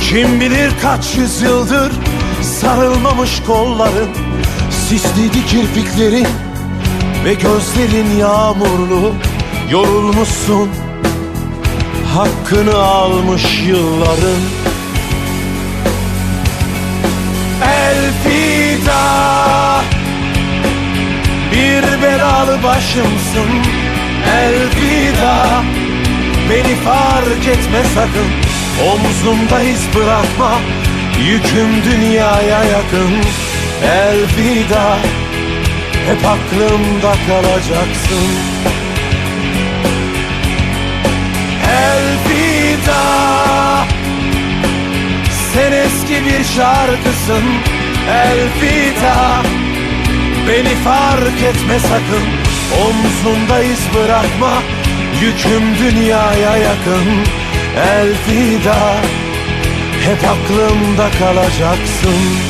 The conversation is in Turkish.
Kim bilir kaç yüzyıldır Sarılmamış kolların Sisliydi kirpiklerin Ve gözlerin yağmurlu Yorulmuşsun. Hakkını almış yılların. Elfida Bir belalı başımsın. Elfida Beni fark etme sakın Omzumda iz bırakma. Yüküm dünyaya yakın. Elfida Hep aklımda kalacaksın. Elfida Sen eski bir şarkısın. Elfida Beni fark etme sakın. Omzumda iz bırakma. Yüküm dünyaya yakın Elfida Hep aklımda kalacaksın